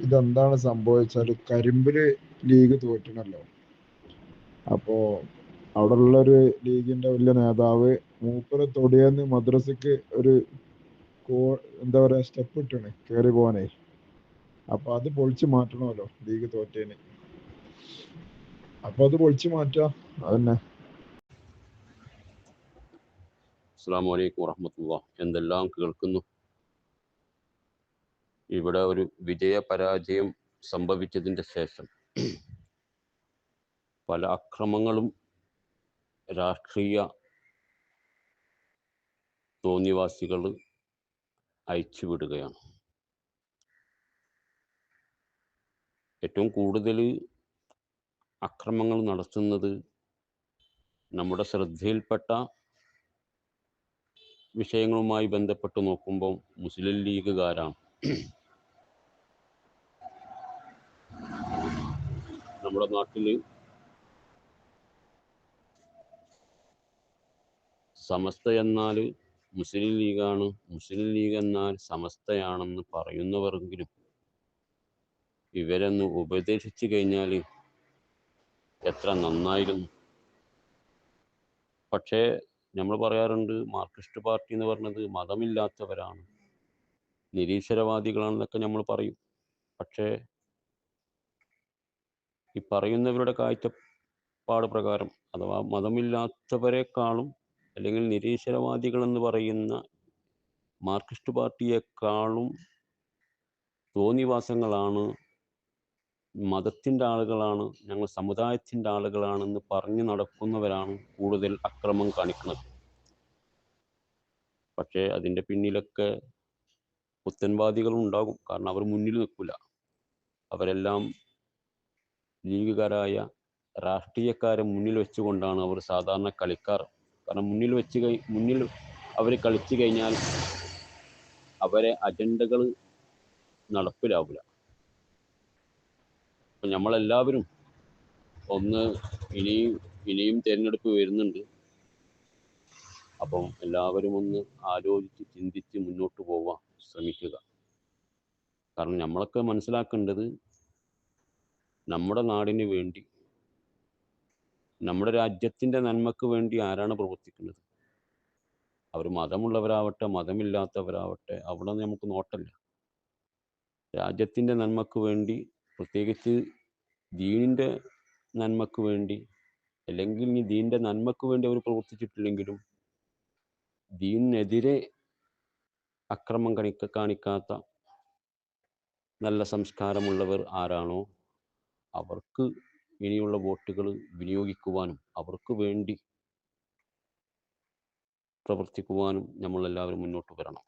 ഇതെന്താണ് സംഭവിച്ചാൽ കരിമ്പിൽ ലീഗ് തോറ്റണല്ലോ അപ്പോ അവിടെ ഉള്ള ഒരു ലീഗിന്റെ വലിയ നേതാവ് മൂപ്പരെ തൊടിയെന്ന് മദ്രസക്ക് ഒരു എന്താ പറയാ സ്റ്റെപ്പ് ഇട്ടാണ് കേറി പോവാനേ. അപ്പൊ അത് പൊളിച്ചു മാറ്റണമല്ലോ ലീഗ് തോറ്റേന്. അപ്പൊ അത് പൊളിച്ചു മാറ്റാ. അതന്നെ. അസ്സാം വലൈക്കും വറഹമത്തുള്ള എന്തെല്ലാം കേൾക്കുന്നു? ഇവിടെ ഒരു വിജയ പരാജയം സംഭവിച്ചതിന്റെ ശേഷം പല അക്രമങ്ങളും രാഷ്ട്രീയ തോന്നിവാസികൾ അയച്ചുവിടുകയാണ് ഏറ്റവും കൂടുതൽ അക്രമങ്ങൾ നടത്തുന്നത് നമ്മുടെ ശ്രദ്ധയിൽപ്പെട്ട വിഷയങ്ങളുമായി ബന്ധപ്പെട്ട് നോക്കുമ്പോൾ മുസ്ലിം ലീഗുകാരാണ്. നമ്മുടെ നാട്ടിൽ സമസ്ത എന്നാൽ മുസ്ലിം ലീഗാണ്. മുസ്ലിം ലീഗ് എന്നാൽ സമസ്തയാണെന്ന് പറയുന്നവരെങ്കിലും ഇവരെന്ന് ഉപദേശിച്ചു കഴിഞ്ഞാൽ എത്ര നന്നായിരുന്നു. പക്ഷേ നമ്മൾ പറയാറുണ്ട് മാർക്സിസ്റ്റ് പാർട്ടി എന്ന് പറഞ്ഞത് മതമില്ലാത്തവരാണ്. നിരീശ്വരവാദികളാണെന്നൊക്കെ നമ്മൾ പറയും. പക്ഷേ ഈ പറയുന്നവരുടെ കാഴ്ചപ്പാട് പ്രകാരം അഥവാ മതമില്ലാത്തവരെക്കാളും അല്ലെങ്കിൽ നിരീശ്വരവാദികൾ എന്ന് പറയുന്ന മാർക്സിസ്റ്റ് പാർട്ടിയെക്കാളും തോന്നിവാസങ്ങളാണ് മതത്തിന്റെ ആളുകളാണ് ഞങ്ങൾ സമുദായത്തിന്റെ ആളുകളാണെന്ന് പറഞ്ഞു നടക്കുന്നവരാണ് കൂടുതൽ അക്രമം കാണിക്കുന്നത്. പക്ഷേ അതിന്റെ പിന്നിലൊക്കെ പുത്തൻവാദികളും ഉണ്ടാകും കാരണം അവർ മുന്നിൽ നിൽക്കില്ല. അവരെല്ലാം ലീഗുകാരായ രാഷ്ട്രീയക്കാരെ മുന്നിൽ വെച്ചുകൊണ്ടാണ് അവർ സാധാരണ കളിക്കാർ. കാരണം മുന്നിൽ വെച്ച് മുന്നിൽ അവർ കളിച്ചു കഴിഞ്ഞാൽ അവരെ അജണ്ടകൾ നടപ്പിലാവില്ല അപ്പം നമ്മളെല്ലാവരും ഒന്ന് ഇനിയും ഇനിയും തിരഞ്ഞെടുപ്പ് വരുന്നുണ്ട്. അപ്പം എല്ലാവരും ഒന്ന് ആലോചിച്ച് ചിന്തിച്ച് മുന്നോട്ട് പോവാൻ ശ്രമിക്കുക. കാരണം നമ്മളൊക്കെ മനസ്സിലാക്കേണ്ടത് നമ്മുടെ നാടിന് വേണ്ടി നമ്മുടെ രാജ്യത്തിന്റെ നന്മക്ക് വേണ്ടി ആരാണ് പ്രവർത്തിക്കുന്നത്? അവർ മതമുള്ളവരാവട്ടെ മതമില്ലാത്തവരാവട്ടെ അവിടെ നമുക്ക് നോട്ടമില്ല. രാജ്യത്തിന്റെ നന്മക്ക് വേണ്ടി പ്രത്യേകിച്ച് ദീനിന്റെ നന്മക്ക് വേണ്ടി അല്ലെങ്കിൽ ഇനി ദീനിന്റെ നന്മക്ക് വേണ്ടി അവർ പ്രവർത്തിച്ചിട്ടില്ലെങ്കിലും ദീനിനെതിരെ അക്രമം കണിക്ക കാണിക്കാത്ത നല്ല സംസ്കാരമുള്ളവർ ആരാണോ? അവർക്ക് ഇനിയുള്ള വോട്ടുകൾ വിനിയോഗിക്കുവാനും അവർക്ക് വേണ്ടി പ്രവർത്തിക്കുവാനും നമ്മളെല്ലാവരും മുന്നോട്ട് വരണം.